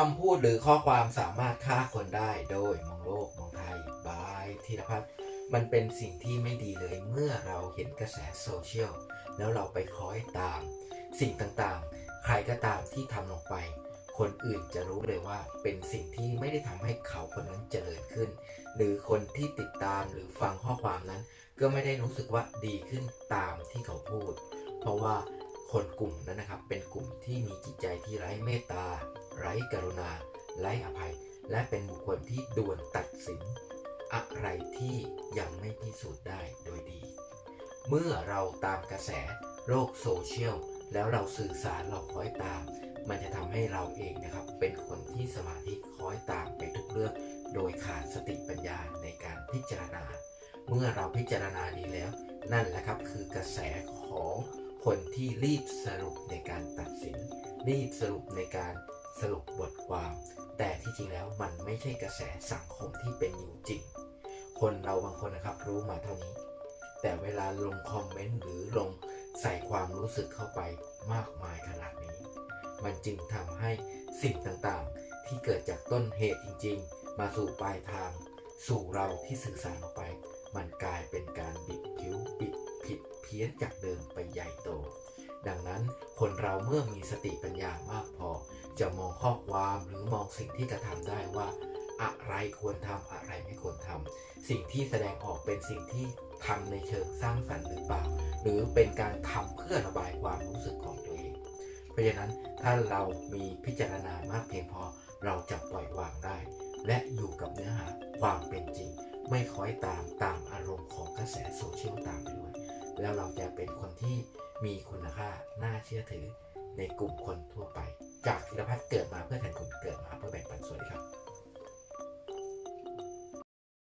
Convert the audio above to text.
คำพูดหรือข้อความสามารถฆ่าคนได้โดยมองโลกมองไทยบายธีรพัฒน์มันเป็นสิ่งที่ไม่ดีเลยเมื่อเราเห็นกระแสโซเชียลแล้วเราไปคล้อยตาม สิ่งต่างๆ ใครก็ตามที่ทำลงไป คนอื่นจะรู้เลยว่าเป็นสิ่งที่ไม่ได้ทำให้เขาคนนั้นเจริญขึ้น หรือคนที่ติดตามหรือฟังข้อความนั้น ก็ไม่ได้รู้สึกว่าดีขึ้นตามที่เขาพูด เพราะว่าคนกลุ่มนั้นนะครับ เป็นกลุ่มที่มีจิตใจที่ไร้เมตตา ร้กรุณา ไร้อภัย และเป็นบุคคลที่ด่วนตัดสิน อะไรที่ยังไม่พิสูจน์ได้โดยดี เมื่อเราตามกระแสโลกโซเชียลแล้วเราสื่อสารเราคอยตาม มันจะทำให้เราเองนะครับ เป็นคนที่สมาธิคอยตามไปทุกเรื่อง โดยขาดสติปัญญาในการพิจารณา เมื่อเราพิจารณาดีแล้ว นั่นแหละครับคือกระแสของคนที่รีบสรุปในการตัดสิน รีบสรุปในการ สรุปบทความ แต่ที่จริงแล้วมันไม่ใช่กระแสสังคมที่เป็นอยู่จริง คนเราบางคนนะครับรู้มาเท่านี้ แต่เวลาลงคอมเมนต์หรือลงใส่ความรู้สึกเข้าไปมากมายขนาดนี้ มันจึงทำให้สิ่งต่างๆ ที่เกิดจากต้นเหตุจริง ๆ มาสู่ปลายทาง สู่เราที่สื่อสารออกไป มันกลายเป็นการบิดคิ้วบิดผิดเพี้ยนจากเดิมไปใหญ่โต นั้น คนเราเมื่อมีสติปัญญามากพอ จะมองข้อความหรือมองสิ่งที่กระทำได้ว่าอะไรควรทำอะไรไม่ควรทำสิ่งที่แสดงออกเป็นสิ่งที่ทำในเชิงสร้างสรรค์หรือเปล่า หรือเป็นการทำเพื่อระบายความรู้สึกของตัวเอง เพราะฉะนั้นถ้าเรามีพิจารณามากเพียงพอเราจะปล่อยวางได้ และอยู่กับเนื้อหาความเป็นจริง ไม่คอยตามตามอารมณ์ของกระแสโซเชียลตามไปด้วย แล้วเราจะเป็นคนที่ มีคุณค่าน่าเชื่อถือในกลุ่มคนทั่วไป จากธีรพัฒน์เกิดมาเพื่อแทนกลุ่มเกิดมาเพื่อแบ่งปัน